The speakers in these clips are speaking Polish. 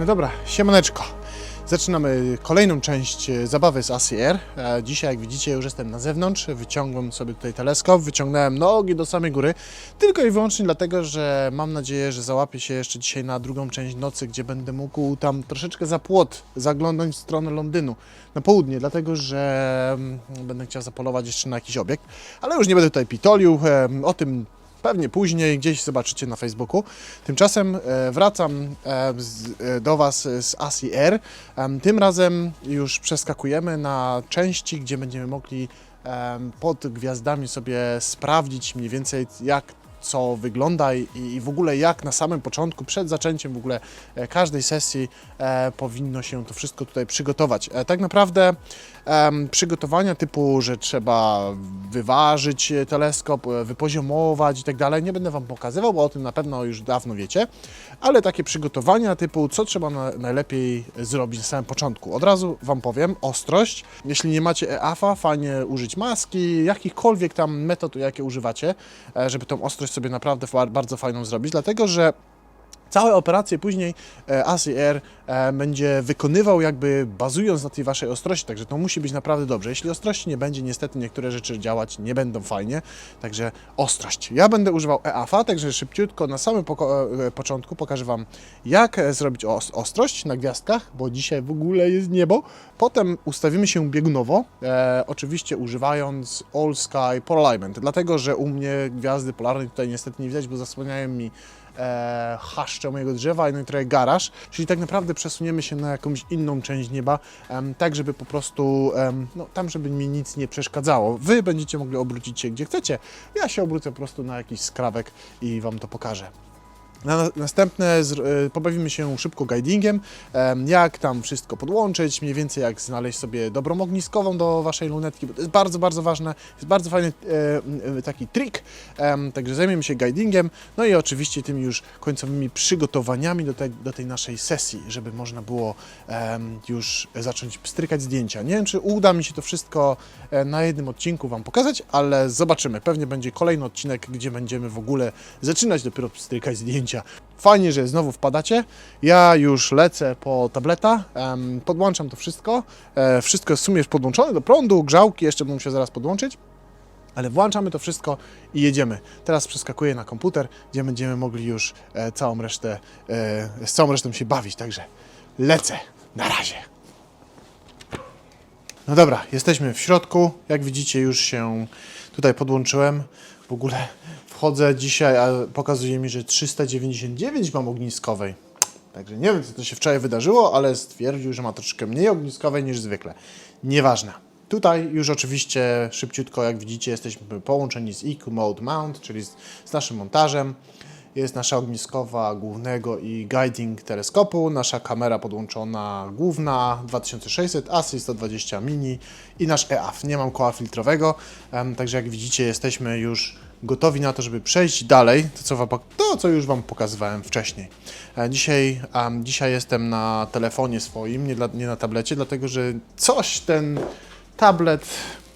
No dobra, siemaneczko. Zaczynamy kolejną część e, zabawy z ACR. Dzisiaj, jak widzicie, już jestem na zewnątrz. Wyciągłem sobie tutaj teleskop, wyciągnąłem nogi do samej góry. Tylko i wyłącznie dlatego, że mam nadzieję, że załapię się jeszcze dzisiaj na drugą część nocy, gdzie będę mógł tam troszeczkę za płot zaglądać w stronę Londynu, na południe, dlatego że mm, będę chciał zapolować jeszcze na jakiś obiekt. Ale już nie będę tutaj pitolił. O tym Pewnie później gdzieś zobaczycie na Facebooku. Tymczasem e, wracam e, e, do Was z ACR. Em, Tym razem już przeskakujemy na części, gdzie będziemy mogli pod gwiazdami sobie sprawdzić mniej więcej jak co wygląda i, i w ogóle jak na samym początku, przed zaczęciem w ogóle e, każdej sesji e, powinno się to wszystko tutaj przygotować. E, tak naprawdę em, przygotowania typu, że trzeba wyważyć e, teleskop, e, wypoziomować i tak dalej, nie będę Wam pokazywał, bo o tym na pewno już dawno wiecie, ale takie przygotowania typu, co trzeba na, najlepiej zrobić na samym początku. Od razu Wam powiem, ostrość. Jeśli nie macie EAFA, fajnie użyć maski, jakichkolwiek tam metod, jakie używacie, e, żeby tą ostrość sobie naprawdę bardzo fajną zrobić, dlatego że Całe operacje później e, ACR e, będzie wykonywał jakby bazując na tej waszej ostrości, także to musi być naprawdę dobrze. Jeśli ostrości nie będzie, niestety niektóre rzeczy działać nie będą fajnie, także ostrość. Ja będę używał EAFA, także szybciutko na samym e, początku pokażę Wam jak zrobić os- ostrość na gwiazdkach, bo dzisiaj w ogóle jest niebo. Potem ustawimy się biegunowo, e, oczywiście używając All Sky Polar Alignment, dlatego że u mnie gwiazdy polarnej tutaj niestety nie widać, bo zasłaniają mi e, mojego drzewa, no i trochę garaż, czyli tak naprawdę przesuniemy się na jakąś inną część nieba, em, tak żeby po prostu, em, no tam żeby mi nic nie przeszkadzało. Wy będziecie mogli obrócić się gdzie chcecie, ja się obrócę po prostu na jakiś skrawek i Wam to pokażę. Na, następne y, pobawimy się szybko guidingiem, em, jak tam wszystko podłączyć, mniej więcej jak znaleźć sobie dobrą ogniskową do Waszej lunetki, bo to jest bardzo, bardzo ważne, jest bardzo fajny e, e, taki trik, także zajmiemy się guidingiem, no i oczywiście tymi już końcowymi przygotowaniami do, te, do tej naszej sesji, żeby można było już zacząć pstrykać zdjęcia. Nie wiem, czy uda mi się to wszystko e, na jednym odcinku Wam pokazać, ale zobaczymy. Pewnie będzie kolejny odcinek, gdzie będziemy w ogóle zaczynać dopiero pstrykać zdjęcia. Fajnie, że znowu wpadacie. Ja już lecę po tableta, podłączam to wszystko. E, wszystko jest w sumie podłączone do prądu, grzałki jeszcze będą się zaraz podłączyć. Ale włączamy to wszystko i jedziemy. Teraz przeskakuję na komputer, gdzie będziemy mogli już e, całą resztę, e, z całą resztą się bawić. Także lecę. Na razie. No dobra, jesteśmy w środku. Jak widzicie, już się tutaj podłączyłem. W ogóle wchodzę dzisiaj, a pokazuje mi, że 399 mam ogniskowej. Także nie wiem, co to się wczoraj wydarzyło, ale stwierdził, że ma troszeczkę mniej ogniskowej niż zwykle. Nieważne. Tutaj już oczywiście szybciutko, jak widzicie, jesteśmy połączeni z EQ Mode Mount, czyli z, z naszym montażem. Jest nasza ogniskowa głównego i guiding teleskopu, nasza kamera podłączona główna 2600, ASI 120 mini i nasz EAF. Nie mam koła filtrowego, także jak widzicie jesteśmy już gotowi na to, żeby przejść dalej, to co, wam, to, co już Wam pokazywałem wcześniej. E, Dzisiaj, dzisiaj jestem na telefonie swoim, nie, dla, nie na tablecie, dlatego że coś ten tablet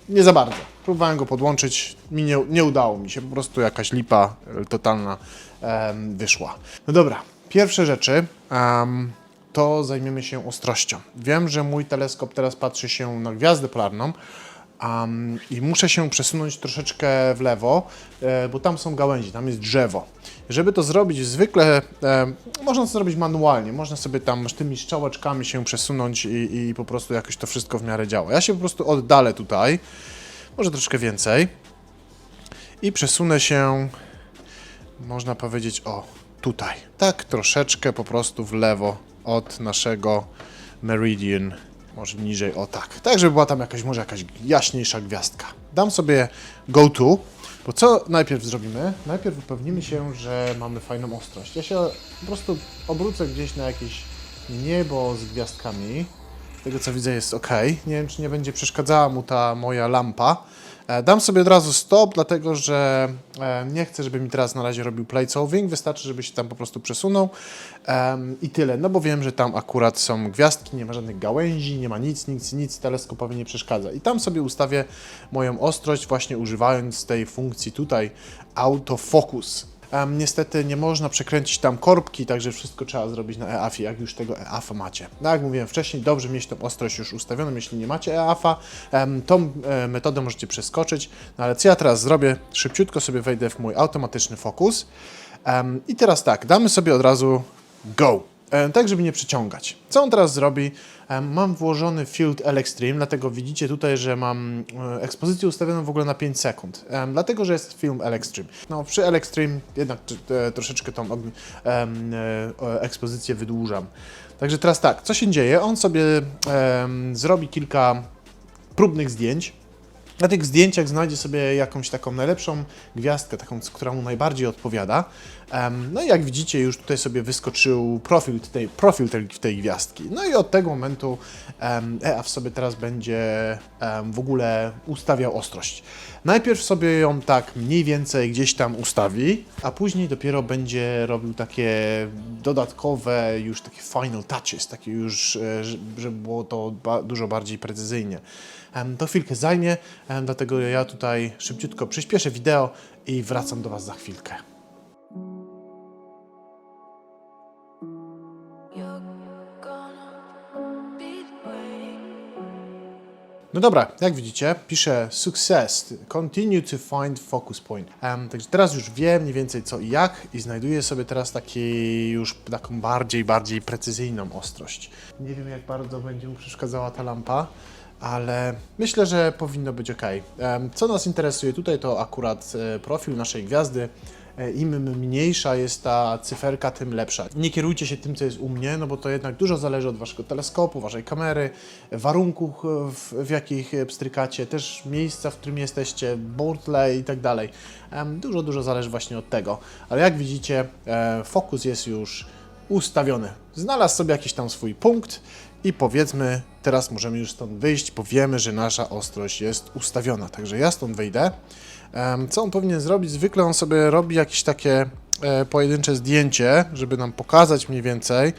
nie za bardzo. Próbowałem go podłączyć, mi nie, nie udało mi się, po prostu jakaś lipa e, totalna em, wyszła. No dobra, pierwsze rzeczy em, to zajmiemy się ostrością. Wiem, że mój teleskop teraz patrzy się na gwiazdę polarną, Am, I muszę się przesunąć troszeczkę w lewo, e, bo tam są gałęzie, tam jest drzewo. Żeby to zrobić zwykle, e, można to zrobić manualnie, można sobie tam tymi strzałeczkami się przesunąć i, i po prostu jakoś to wszystko w miarę działa. Ja się po prostu oddalę tutaj, może troszkę więcej i przesunę się, można powiedzieć, o tutaj. Tak troszeczkę po prostu w lewo od naszego meridian może niżej, o tak. Tak, żeby była tam jakaś, może jakaś jaśniejsza gwiazdka. Dam sobie go to, bo co najpierw zrobimy? Najpierw upewnimy się, że mamy fajną ostrość. Ja się po prostu obrócę gdzieś na jakieś niebo z gwiazdkami. Z tego co widzę jest ok. Nie wiem, czy nie będzie przeszkadzała mu ta moja lampa. E, Dam sobie od razu stop, dlatego że e, nie chcę, żeby mi teraz na razie robił placeoving. Wystarczy, żeby się tam po prostu przesunął i tyle. No bo wiem, że tam akurat są gwiazdki, nie ma żadnych gałęzi, nie ma nic, nic, nic teleskopowi nie przeszkadza. I tam sobie ustawię moją ostrość, właśnie używając tej funkcji tutaj autofocus. Em, niestety nie można przekręcić tam korbki, także wszystko trzeba zrobić na EAF-ie, jak już tego EAF-a macie. No jak mówiłem wcześniej, dobrze mieć tą ostrość już ustawioną, jeśli nie macie EAF-a. em, tą e, metodę możecie przeskoczyć, no ale co ja teraz zrobię? Szybciutko sobie wejdę w mój automatyczny fokus. Em, I teraz tak, damy sobie od razu go. E, tak, żeby nie przyciągać. Co on teraz zrobi? E, Mam włożony Field L-Extreme, dlatego widzicie tutaj, że mam e, ekspozycję ustawioną w ogóle na 5 sekund. Dlatego, że jest film L-Extreme. No, przy L-Extreme jednak e, troszeczkę tą ekspozycję wydłużam. Także teraz tak, co się dzieje? On sobie zrobi kilka próbnych zdjęć. Na tych zdjęciach znajdzie sobie jakąś taką najlepszą gwiazdkę, taką, która mu najbardziej odpowiada. No i jak widzicie, już tutaj sobie wyskoczył profil tej, profil tej, tej gwiazdki. No i od tego momentu EAF sobie teraz będzie w ogóle ustawiał ostrość. Najpierw sobie ją tak mniej więcej gdzieś tam ustawi, a później dopiero będzie robił takie dodatkowe, już takie final touches, takie już, e, żeby było to dużo bardziej precyzyjnie. To chwilkę zajmie, dlatego ja tutaj szybciutko przyspieszę wideo i wracam do Was za chwilkę. No dobra, jak widzicie, piszę success, continue to find focus point. Em, także teraz już wiem mniej więcej co i jak i znajduję sobie teraz taki już taką bardziej, bardziej precyzyjną ostrość. Nie wiem jak bardzo będzie mu przeszkadzała ta lampa, ale myślę, że powinno być ok. Em, co nas interesuje tutaj to akurat e, profil naszej gwiazdy. E, Im mniejsza jest ta cyferka, tym lepsza. Nie kierujcie się tym, co jest u mnie, no bo to jednak dużo zależy od waszego teleskopu, waszej kamery, warunków, e, w, w jakich e, pstrykacie, też miejsca, w którym jesteście, bortle i tak dalej. Dużo, dużo zależy właśnie od tego. Ale jak widzicie, fokus jest już ustawiony. Znalazł sobie jakiś tam swój punkt i powiedzmy, teraz możemy już stąd wyjść, bo wiemy, że nasza ostrość jest ustawiona. Także ja stąd wyjdę. Co on powinien zrobić? Zwykle on sobie robi jakieś takie e, pojedyncze zdjęcie, żeby nam pokazać mniej więcej,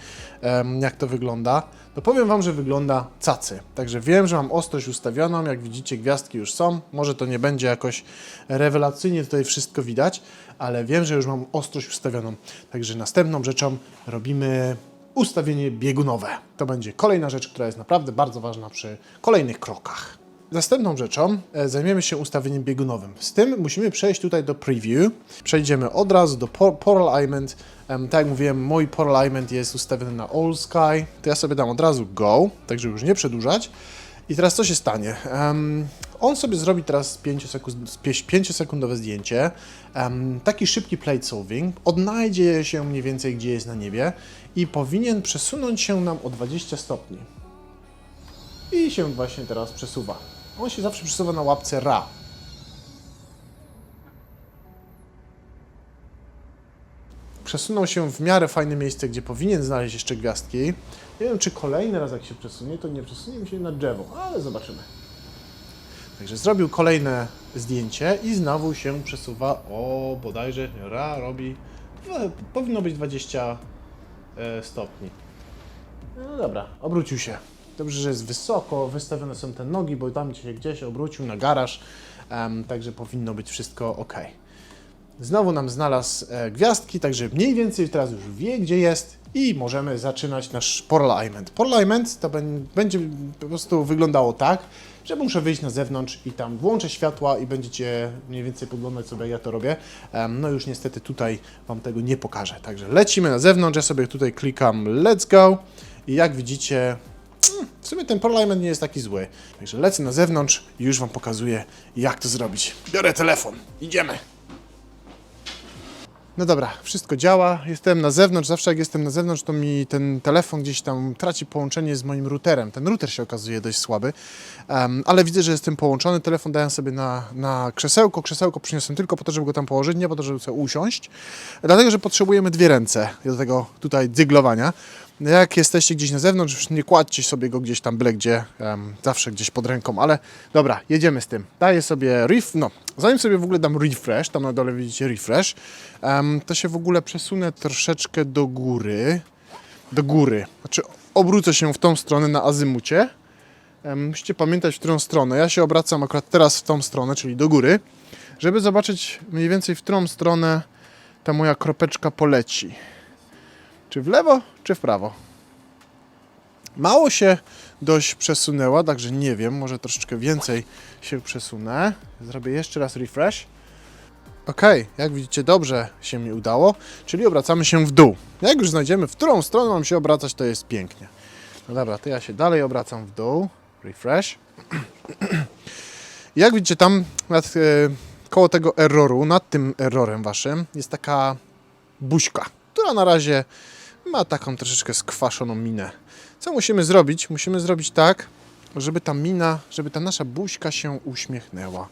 jak to wygląda. No powiem Wam, że wygląda cacy. Także wiem, że mam ostrość ustawioną, jak widzicie gwiazdki już są. Może to nie będzie jakoś rewelacyjnie tutaj wszystko widać, ale wiem, że już mam ostrość ustawioną. Także następną rzeczą robimy ustawienie biegunowe. To będzie kolejna rzecz, która jest naprawdę bardzo ważna przy kolejnych krokach. Następną rzeczą e, zajmiemy się ustawieniem biegunowym. Z tym musimy przejść tutaj do preview. Przejdziemy od razu do Pore Alignment. Tak jak mówiłem, mój Pore Alignment jest ustawiony na All Sky. To ja sobie dam od razu Go, tak żeby już nie przedłużać. I teraz co się stanie? Em, on sobie zrobi teraz 5-sekundowe zdjęcie. Em, taki szybki plate solving. Odnajdzie się mniej więcej, gdzie jest na niebie i powinien przesunąć się nam o 20 stopni. I się właśnie teraz przesuwa. On się zawsze przesuwa na łapce RA. Przesunął się w miarę fajne miejsce, gdzie powinien znaleźć jeszcze gwiazdki. Nie wiem, czy kolejny raz jak się przesunie, to nie przesunie mi się na drzewo, ale zobaczymy. Także zrobił kolejne zdjęcie i znowu się przesuwa o bodajże RA robi. No, powinno być 20 e, stopni. No dobra, obrócił się. Dobrze, że jest wysoko, wystawione są te nogi, bo tam się gdzieś obrócił na garaż, em, także powinno być wszystko ok. Znowu nam znalazł e, gwiazdki, także mniej więcej teraz już wie, gdzie jest i możemy zaczynać nasz. Pore Alignment to będzie po prostu wyglądało tak, że muszę wyjść na zewnątrz i tam włączę światła i będziecie mniej więcej podglądać sobie, jak ja to robię. No już niestety tutaj Wam tego nie pokażę. Także lecimy na zewnątrz, ja sobie tutaj klikam Let's Go i jak widzicie w sumie ten Pore Alignment nie jest taki zły. Także lecę na zewnątrz i już Wam pokazuję, jak to zrobić. Biorę telefon, idziemy. No dobra, wszystko działa. Jestem na zewnątrz. Zawsze jak jestem na zewnątrz, to mi ten telefon gdzieś tam traci połączenie z moim routerem. Ten router się okazuje dość słaby, Em, ale widzę, że jestem połączony. Telefon dałem sobie na, na krzesełko. Krzesełko przyniosłem tylko po to, żeby go tam położyć, nie po to, żeby sobie usiąść. Dlatego, że potrzebujemy dwie ręce do tego tutaj dyglowania. Jak jesteście gdzieś na zewnątrz, nie kładźcie sobie go gdzieś tam byle gdzie, em, zawsze gdzieś pod ręką, ale dobra, jedziemy z tym. Daję sobie ref, no, zanim sobie w ogóle dam refresh, tam na dole widzicie refresh, em, to się w ogóle przesunę troszeczkę do góry, do góry, znaczy obrócę się w tą stronę na azymucie. Em, musicie pamiętać, w którą stronę. Ja się obracam akurat teraz w tą stronę, czyli do góry, żeby zobaczyć mniej więcej, w którą stronę ta moja kropeczka poleci. Czy w lewo, czy w prawo? Mało się dość przesunęła, także nie wiem, może troszeczkę więcej się przesunę. Zrobię jeszcze raz refresh. Ok, jak widzicie, dobrze się mi udało, czyli obracamy się w dół. Jak już znajdziemy, w którą stronę mam się obracać, to jest pięknie. No dobra, to ja się dalej obracam w dół. Refresh. Jak widzicie, tam nad, e, koło tego erroru, nad tym errorem waszym, jest taka buźka, która na razie ma taką troszeczkę skwaszoną minę. Co musimy zrobić? Musimy zrobić tak, żeby ta mina, żeby ta nasza buźka się uśmiechnęła.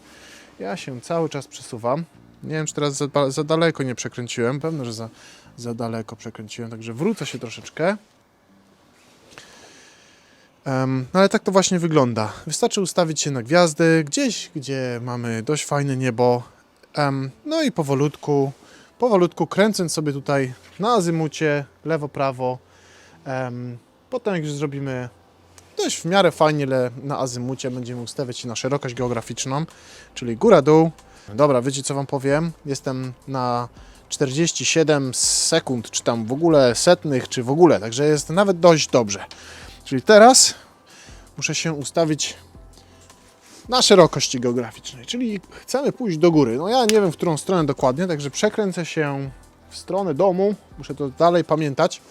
Ja się cały czas przesuwam. Nie wiem, czy teraz za, za daleko nie przekręciłem. Pewno, że za, za daleko przekręciłem, także wrócę się troszeczkę. No ale tak to właśnie wygląda. Wystarczy ustawić się na gwiazdy, gdzieś, gdzie mamy dość fajne niebo. Em, no i powolutku, powolutku kręcąc sobie tutaj na azymucie, lewo, prawo. Em, potem jak już zrobimy dość w miarę fajnie le, na azymucie, będziemy ustawiać się na szerokość geograficzną, czyli góra-dół. Dobra, wiecie co Wam powiem? Jestem na 47 sekund, czy tam w ogóle setnych, czy w ogóle, także jest nawet dość dobrze. Czyli teraz muszę się ustawić na szerokości geograficznej, czyli chcemy pójść do góry. No ja nie wiem, w którą stronę dokładnie, także przekręcę się w stronę domu, muszę to dalej pamiętać,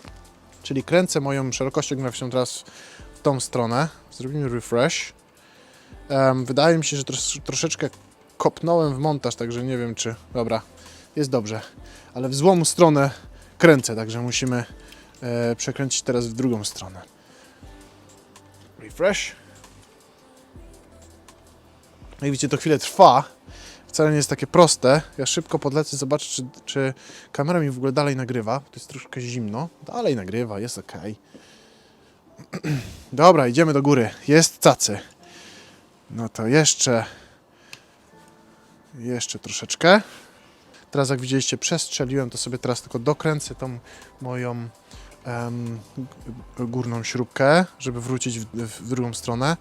czyli kręcę moją szerokością geograficzną teraz w tą stronę. Zrobimy refresh. Em, wydaje mi się, że tros troszeczkę kopnąłem w montaż, także nie wiem czy... Dobra, jest dobrze, ale w złą stronę kręcę, także musimy e, przekręcić teraz w drugą stronę. Refresh. Jak widzicie, to chwilę trwa. Wcale nie jest takie proste. Ja szybko podlecę, zobaczę, czy, czy kamera mi w ogóle dalej nagrywa. To jest troszkę zimno. Dalej nagrywa, jest ok. Dobra, idziemy do góry. Jest cacy. No to jeszcze. Jeszcze troszeczkę. Teraz, jak widzieliście, przestrzeliłem, to sobie teraz tylko dokręcę tą moją górną śrubkę, żeby wrócić w, w drugą stronę.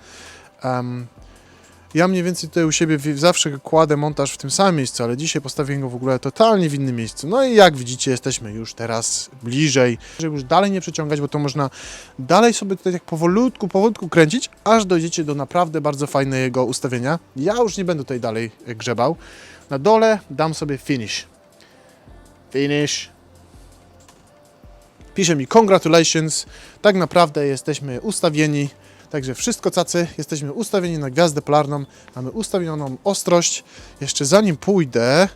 Em, ja mniej więcej tutaj u siebie zawsze kładę montaż w tym samym miejscu, ale dzisiaj postawiłem go w ogóle totalnie w innym miejscu. No i jak widzicie, jesteśmy już teraz bliżej, żeby już dalej nie przeciągać, bo to można dalej sobie tutaj tak powolutku, powolutku kręcić, aż dojdziecie do naprawdę bardzo fajnego ustawienia. Ja już nie będę tutaj dalej e, grzebał. Na dole dam sobie finish. Finish. Pisze mi congratulations. Tak naprawdę jesteśmy ustawieni. Także wszystko cacy, jesteśmy ustawieni na gwiazdę polarną, mamy ustawioną ostrość. Jeszcze zanim pójdę,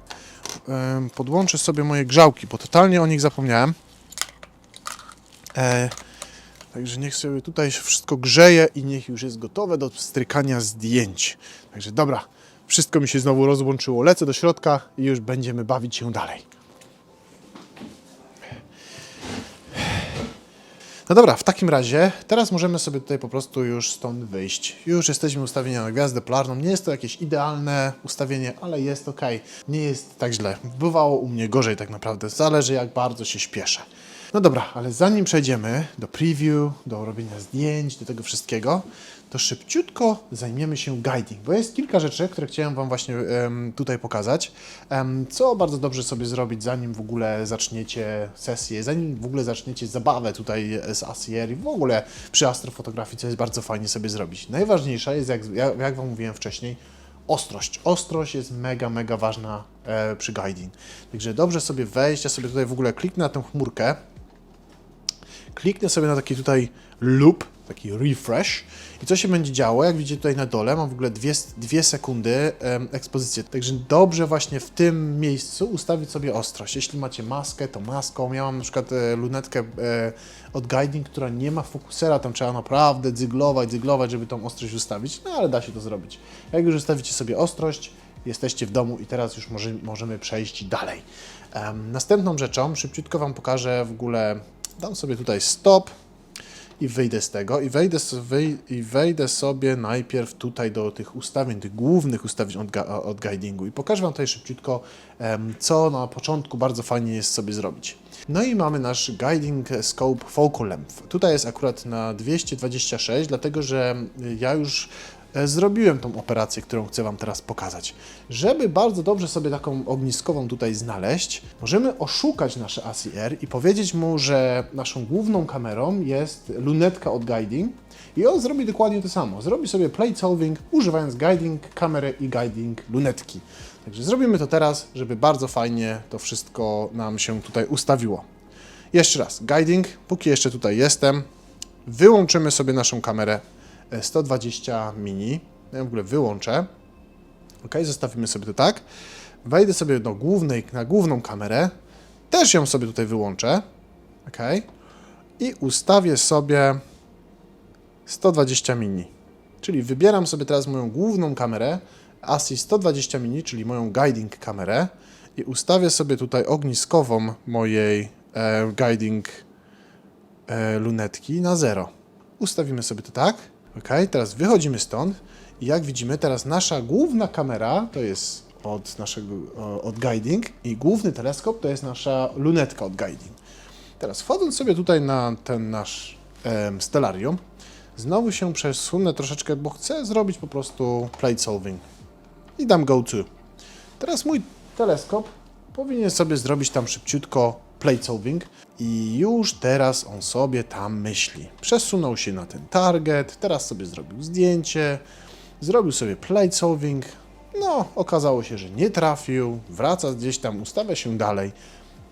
podłączę sobie moje grzałki, bo totalnie o nich zapomniałem. E, także niech sobie tutaj wszystko grzeje i niech już jest gotowe do strykania zdjęć. Także dobra, wszystko mi się znowu rozłączyło. Lecę do środka i już będziemy bawić się dalej. No dobra, w takim razie teraz możemy sobie tutaj po prostu już stąd wyjść. Już jesteśmy ustawieni na gwiazdę polarną. Nie jest to jakieś idealne ustawienie, ale jest ok. Nie jest tak źle. Bywało u mnie gorzej tak naprawdę. Zależy jak bardzo się śpieszę. No dobra, ale zanim przejdziemy do preview, do robienia zdjęć, do tego wszystkiego, to szybciutko zajmiemy się guiding, bo jest kilka rzeczy, które chciałem Wam właśnie tutaj pokazać, co bardzo dobrze sobie zrobić, zanim w ogóle zaczniecie sesję, zanim w ogóle zaczniecie zabawę tutaj z Asier i w ogóle przy astrofotografii, co jest bardzo fajnie sobie zrobić. Najważniejsza jest, jak jak Wam mówiłem wcześniej, ostrość. Ostrość jest mega, mega ważna e, przy guiding. Także dobrze sobie wejść, ja sobie tutaj w ogóle kliknę na tę chmurkę, kliknę sobie na taki tutaj loop, taki refresh. I co się będzie działo, jak widzicie tutaj na dole, mam w ogóle dwie, dwie sekundy em, ekspozycji, także dobrze właśnie w tym miejscu ustawić sobie ostrość. Jeśli macie maskę, to maską, ja mam na przykład e, lunetkę e, od guiding, która nie ma fokusera, tam trzeba naprawdę dzyglować, dzyglować, żeby tą ostrość ustawić, no ale da się to zrobić. Jak już ustawicie sobie ostrość, jesteście w domu i teraz już może, możemy przejść dalej. Następną rzeczą, szybciutko Wam pokażę w ogóle, dam sobie tutaj stop i wyjdę z tego i wejdę, i wejdę sobie najpierw tutaj do tych ustawień, tych głównych ustawień od, od guidingu i pokażę Wam tutaj szybciutko, co na początku bardzo fajnie jest sobie zrobić. No i mamy nasz Guiding Scope Focal Length. Tutaj jest akurat na 226, dlatego że ja już zrobiłem tą operację, którą chcę Wam teraz pokazać. Żeby bardzo dobrze sobie taką ogniskową tutaj znaleźć, możemy oszukać nasze ACR i powiedzieć mu, że naszą główną kamerą jest lunetka od guiding i on zrobi dokładnie to samo. Zrobi sobie plate solving używając guiding kamery i guiding lunetki. Także zrobimy to teraz, żeby bardzo fajnie to wszystko nam się tutaj ustawiło. Jeszcze raz, guiding, póki jeszcze tutaj jestem, wyłączymy sobie naszą kamerę e, 120 mini. Ja w ogóle wyłączę. Ok, zostawimy sobie to tak. Wejdę sobie do głównej, na główną kamerę. Też ją sobie tutaj wyłączę. Ok. I ustawię sobie 120 mini. Czyli wybieram sobie teraz moją główną kamerę ASI 120 mini, czyli moją guiding kamerę i ustawię sobie tutaj ogniskową mojej e, guiding e, lunetki na 0. Ustawimy sobie to tak. Ok, teraz wychodzimy stąd i jak widzimy, teraz nasza główna kamera to jest od naszego od guiding i główny teleskop to jest nasza lunetka od guiding. Teraz wchodząc sobie tutaj na ten nasz em, znowu się przesunę troszeczkę, bo chcę zrobić po prostu plate solving i dam go to. Teraz mój teleskop powinien sobie zrobić tam szybciutko plate solving i już teraz on sobie tam myśli. Przesunął się na ten target, teraz sobie zrobił zdjęcie, zrobił sobie plate solving, no okazało się, że nie trafił, wraca gdzieś tam, ustawia się dalej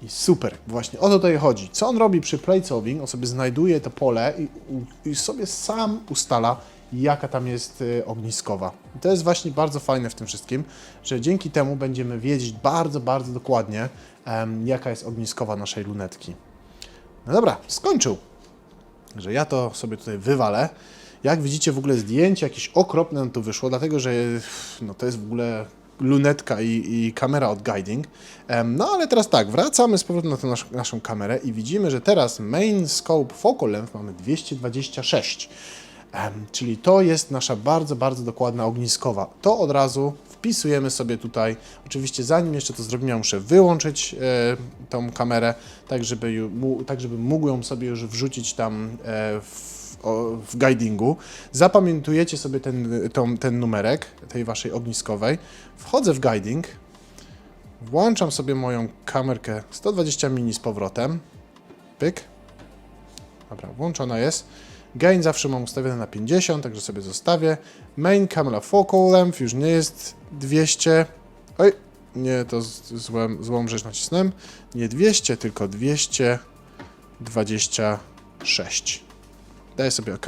i super, właśnie o to tutaj chodzi. Co on robi przy plate solving? On sobie znajduje to pole i, i sobie sam ustala, jaka tam jest y, ogniskowa. I to jest właśnie bardzo fajne w tym wszystkim, że dzięki temu będziemy wiedzieć bardzo, bardzo dokładnie, jaka jest ogniskowa naszej lunetki. No dobra, skończył. Że ja to sobie tutaj wywalę. Jak widzicie, w ogóle zdjęcie jakieś okropne tu wyszło, dlatego że no, to jest w ogóle lunetka i, i kamera od guiding. No ale teraz tak, wracamy z powrotem na tę nasz, naszą kamerę i widzimy, że teraz main scope focal length mamy 226. Em, czyli to jest nasza bardzo, bardzo dokładna ogniskowa. To od razu wpisujemy sobie tutaj. Oczywiście zanim jeszcze to zrobimy, ja muszę wyłączyć e, tą kamerę, tak żeby, tak żeby mógł ją sobie już wrzucić tam e, w, w guidingu. Zapamiętujecie sobie ten, tą, ten numerek tej waszej ogniskowej. Wchodzę w guiding, włączam sobie moją kamerkę 120 mini z powrotem. Pyk. Dobra, włączona jest. Gain zawsze mam ustawiony na 50, także sobie zostawię. Main camera focal length już nie jest 200. Oj, nie, to z- złą, rzecz nacisnąłem. Nie 200, tylko 226. Daję sobie OK.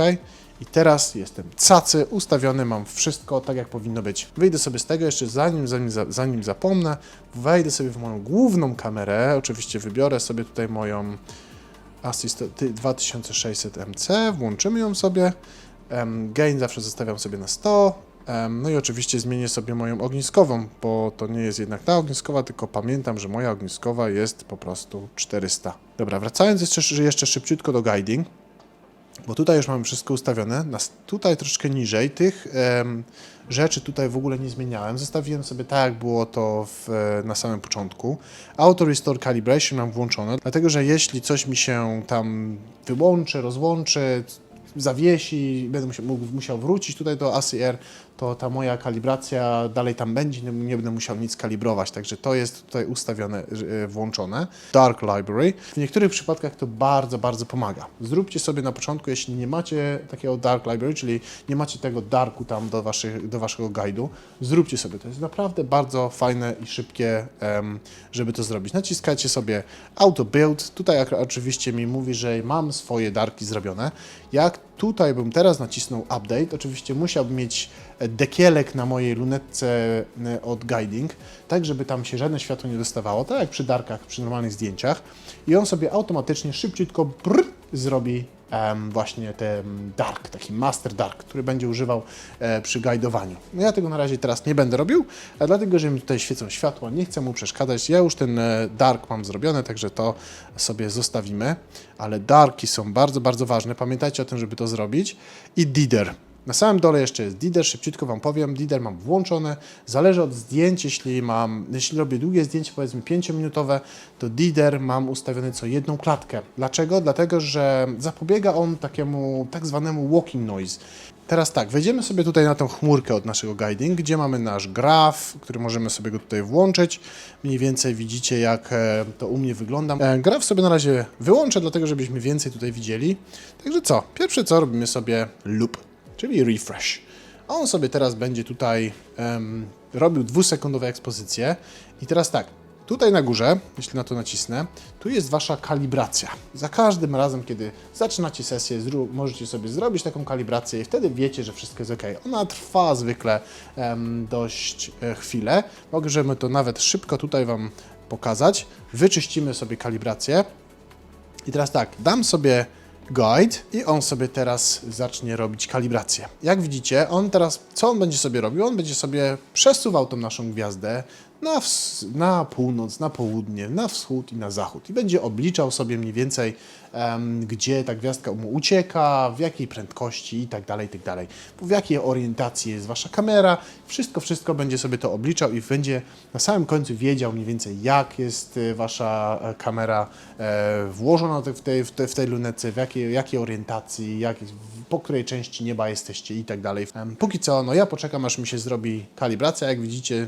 I teraz jestem cacy, ustawiony, mam wszystko tak jak powinno być. Wyjdę sobie z tego jeszcze zanim, zanim, za- zanim zapomnę. Wejdę sobie w moją główną kamerę. Oczywiście wybiorę sobie tutaj moją Assist 2600 MC, włączymy ją sobie. Gain zawsze zostawiam sobie na 100. Em, No i oczywiście zmienię sobie moją ogniskową, bo to nie jest jednak ta ogniskowa, tylko pamiętam, że moja ogniskowa jest po prostu 400. Dobra, wracając jeszcze, jeszcze szybciutko do guiding, bo tutaj już mamy wszystko ustawione. Nas tutaj troszkę niżej tych rzeczy tutaj w ogóle nie zmieniałem. Zostawiłem sobie tak, jak było to w, e, na samym początku. Auto Restore Calibration mam włączone, dlatego że jeśli coś mi się tam wyłączy, rozłączy, zawiesi, będę musiał, musiał wrócić tutaj do ACR, to ta moja kalibracja dalej tam będzie, nie, nie będę musiał nic kalibrować, także to jest tutaj ustawione, e, włączone. Dark Library. W niektórych przypadkach to bardzo, bardzo pomaga. Zróbcie sobie na początku, jeśli nie macie takiego Dark Library, czyli nie macie tego darku tam do, waszych, do waszego guide'u, zróbcie sobie. To jest naprawdę bardzo fajne i szybkie, żeby to zrobić. Naciskajcie sobie Auto Build. Tutaj oczywiście mi mówi, że mam swoje darki zrobione. Jak tutaj bym teraz nacisnął Update, oczywiście musiałbym mieć e, dekielek na mojej lunetce e, od Guiding, tak żeby tam się żadne światło nie dostawało, tak jak przy darkach, przy normalnych zdjęciach. I on sobie automatycznie szybciutko brr, zrobi właśnie ten dark, taki master dark, który będzie używał e, przy guidowaniu. No ja tego na razie teraz nie będę robił, dlatego, że mi tutaj świecą światła, nie chcę mu przeszkadzać. Ja już ten e, dark mam zrobione, także to sobie zostawimy, ale darki są bardzo, bardzo ważne. Pamiętajcie o tym, żeby to zrobić. I Dider. Na samym dole jeszcze jest Dider, szybciutko Wam powiem. Dider mam włączone. Zależy od zdjęć, jeśli mam, jeśli robię długie zdjęcie, powiedzmy 5-minutowe, to Dider mam ustawiony co jedną klatkę. Dlaczego? Dlatego, że zapobiega on takiemu tak zwanemu walking noise. teraz tak, wejdziemy sobie tutaj na tą chmurkę od naszego guiding, gdzie mamy nasz graf, który możemy sobie go tutaj włączyć. Mniej więcej widzicie, jak e, to u mnie wygląda. E, graf sobie na razie wyłączę, dlatego żebyśmy więcej tutaj widzieli. Także co? Pierwsze co, robimy sobie loop, czyli refresh. On sobie teraz będzie tutaj em, robił dwusekundowe ekspozycje. I teraz tak, Tutaj na górze, jeśli na to nacisnę, tu jest Wasza kalibracja. Za każdym razem, kiedy zaczynacie sesję, możecie sobie zrobić taką kalibrację i wtedy wiecie, że wszystko jest ok. Ona trwa zwykle em, dość e, chwilę. Możemy to nawet szybko tutaj Wam pokazać. Wyczyścimy sobie kalibrację. I teraz tak, dam sobie guide i on sobie teraz zacznie robić kalibrację. Jak widzicie, on teraz, co on będzie sobie robił? On będzie sobie przesuwał tą naszą gwiazdę na, na północ, na południe, na wschód i na zachód. I będzie obliczał sobie mniej więcej, em, gdzie ta gwiazdka mu ucieka, w jakiej prędkości i tak dalej, i tak dalej. W jakiej orientacji jest wasza kamera. Wszystko, wszystko będzie sobie to obliczał i będzie na samym końcu wiedział mniej więcej, jak jest e, wasza e, kamera e, włożona w tej, w tej, w tej lunetce, w jakiej, jakiej orientacji, jak, po której części nieba jesteście i tak dalej. Póki co, no ja poczekam, aż mi się zrobi kalibracja. Jak widzicie,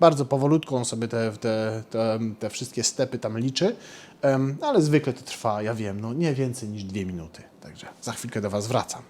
bardzo powolutku on sobie te, te, te, te wszystkie stepy tam liczy, ale zwykle to trwa, ja wiem, no nie więcej niż dwie minuty. Także za chwilkę do Was wracam.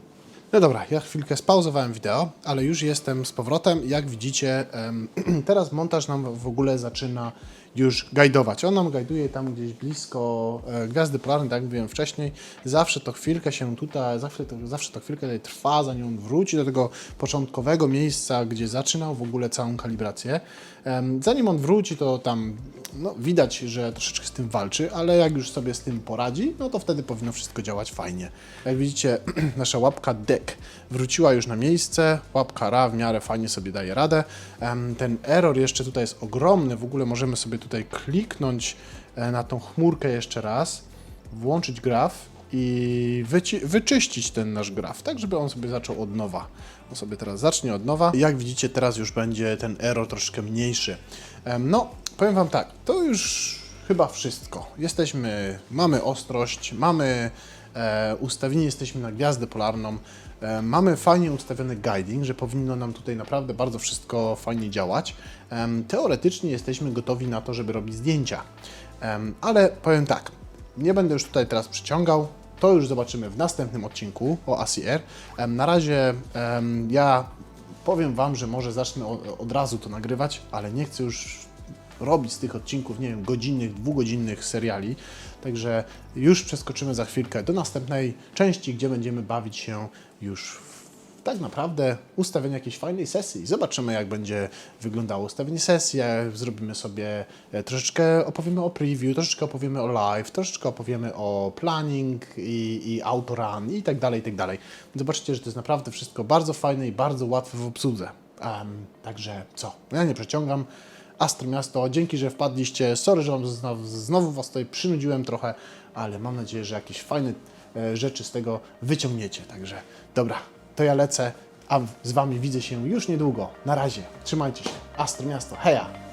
No dobra, ja chwilkę spauzowałem wideo, ale już jestem z powrotem. Jak widzicie, teraz montaż nam w ogóle zaczyna już gajdować. On nam gajduje tam gdzieś blisko e, Gwiazdy Polarnej, tak jak mówiłem wcześniej. Zawsze to chwilkę się tutaj, zawsze to, zawsze to chwilkę tutaj trwa, zanim on wróci do tego początkowego miejsca, gdzie zaczynał w ogóle całą kalibrację. Em, Zanim on wróci, to tam no, widać, że troszeczkę z tym walczy, ale jak już sobie z tym poradzi, no to wtedy powinno wszystko działać fajnie. Jak widzicie, nasza łapka deck wróciła już na miejsce, łapka ra w miarę fajnie sobie daje radę. Em, Ten error jeszcze tutaj jest ogromny, w ogóle możemy sobie tutaj kliknąć e, na tą chmurkę jeszcze raz, włączyć graf i wyczyścić ten nasz graf, tak żeby on sobie zaczął od nowa. On sobie teraz zacznie od nowa. Jak widzicie, teraz już będzie ten error troszkę mniejszy. No, powiem Wam tak, to już chyba wszystko. Jesteśmy, mamy ostrość, mamy e, ustawieni jesteśmy na gwiazdę polarną, mamy fajnie ustawiony guiding, że powinno nam tutaj naprawdę bardzo wszystko fajnie działać. Teoretycznie jesteśmy gotowi na to, żeby robić zdjęcia. Ale powiem tak, nie będę już tutaj teraz przyciągał. To już zobaczymy w następnym odcinku o ACR. Na razie ja powiem Wam, że może zacznę od razu to nagrywać, ale nie chcę już robić z tych odcinków, nie wiem, godzinnych, dwugodzinnych seriali. Także już przeskoczymy za chwilkę do następnej części, gdzie będziemy bawić się już tak naprawdę ustawienie jakiejś fajnej sesji. Zobaczymy, jak będzie wyglądało ustawienie sesji. Zrobimy sobie e, troszeczkę, opowiemy o preview, troszeczkę opowiemy o live, troszeczkę opowiemy o planning i, i autorun i tak dalej, i tak dalej. Zobaczycie, że to jest naprawdę wszystko bardzo fajne i bardzo łatwe w obsłudze. Em, także co, ja nie przeciągam. Astro Miasto, dzięki, że wpadliście. Sorry, że wam znowu, znowu Was tutaj przynudziłem trochę, ale mam nadzieję, że jakieś fajne e, rzeczy z tego wyciągniecie. Także dobra, to ja lecę, a z Wami widzę się już niedługo. Na razie, trzymajcie się. Astro Miasto, heja!